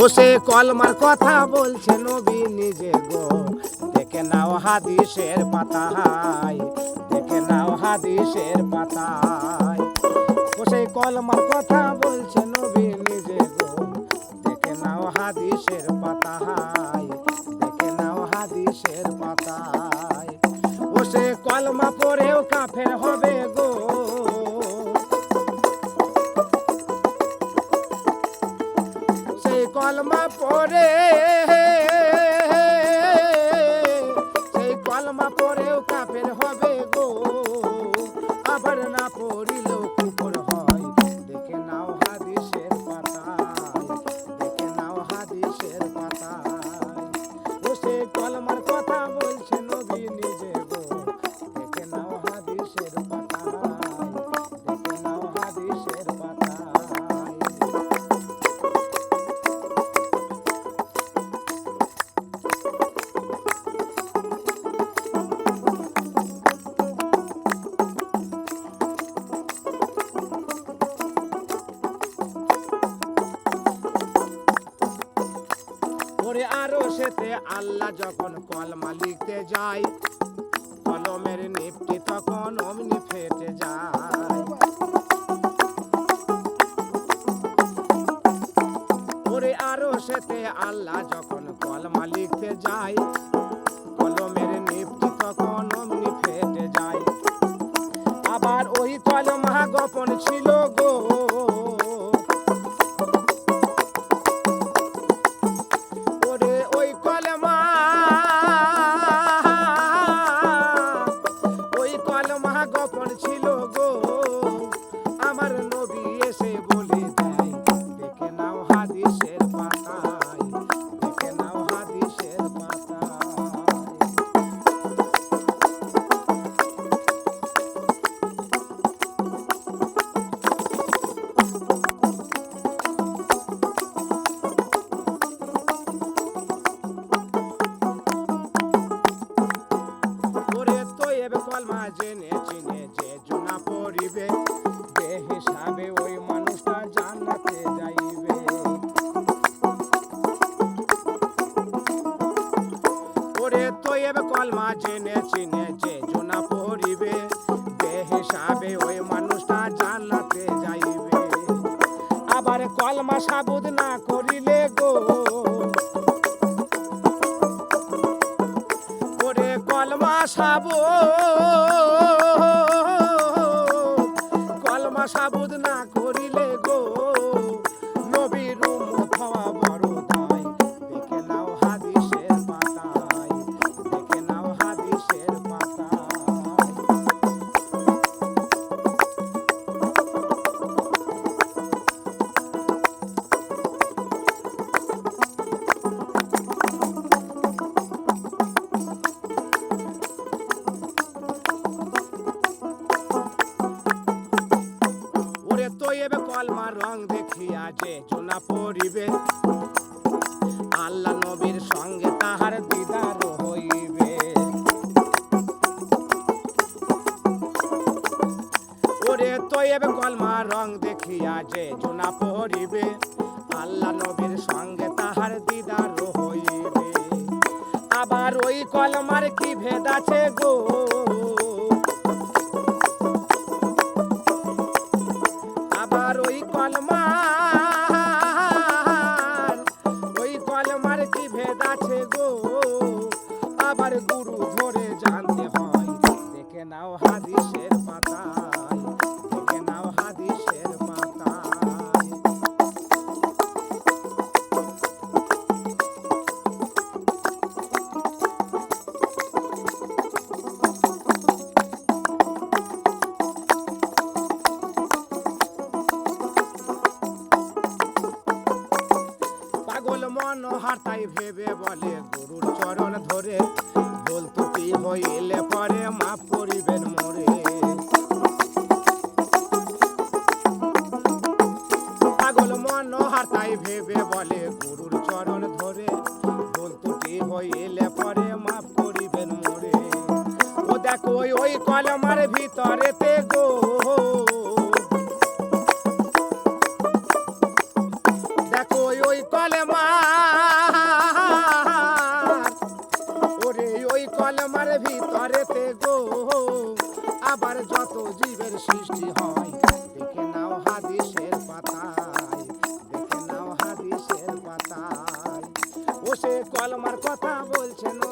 ও সে কলমার কথা বলছে নবী নিজে গো। দেখে নাও হাদিসের পাতায়, দেখে নাও হাদিসের পাতায়। ও সেই কলমার কথা বলছে নবী নিজে গো। দেখে নাও হাদিসের পাতায়, দেখে নাও হাদিসের পাতায়। ও সে কলমা পরেও কাফের হবে গো। কলমা পরে সেই কলমা পরেও কাফের হবে গো। আবার না পড়িলেও ওরে আরও সেতে আল্লাহ যখন কলমা লিখতে যায়, কলমের নিপটি তখন অমনি ফেটে যায়। ওরে আরও সেতে আল্লাহ যখন কলমা লিখতে যায়, কলমের নিপটি তখন অমনি ফেটে যায়। আবার ওই কলমা গোপন ছিল গো ওই মানুষটা জান্নাতে ওরে কলমা চিনে ওই মানুষটা যাইবে। আবার কলমা সাবুদ না করিলে গো। কলমা সাবুদ না করিলে যে জোনা পড়িবে। আল্লাহ নবীর সঙ্গে তাহার দিদার হইবে। ওরে তো এবে কলমার রং দেখিয়া যে জোনা পড়িবে, আল্লাহ নবীর সঙ্গে তাহার দিদার হইবে। আবার ওই কলমার কি ভেদ আছে গো? গো মনোহার তাই ভেবে বলে, গুরুর চরণ ধরে, ভুল ত্রুটি হইলে পরে মাফ করিবেন মোরে। পাগল মনোহার তাই ভেবে বলে, গুরুর চরণ ধরে, ভুল ত্রুটি হইলে পরে মাফ করিবেন মোরে। ও দেখো ওই কলমার ভিতরেতে গো কলেমার ভিতরেতে গো। আবার যত জীবের সৃষ্টি হয়, দেখে নাও হাদিসের পাতায়, দেখে নাও হাদিসের পাতায়। ও সে কলমার কথা বলছে গো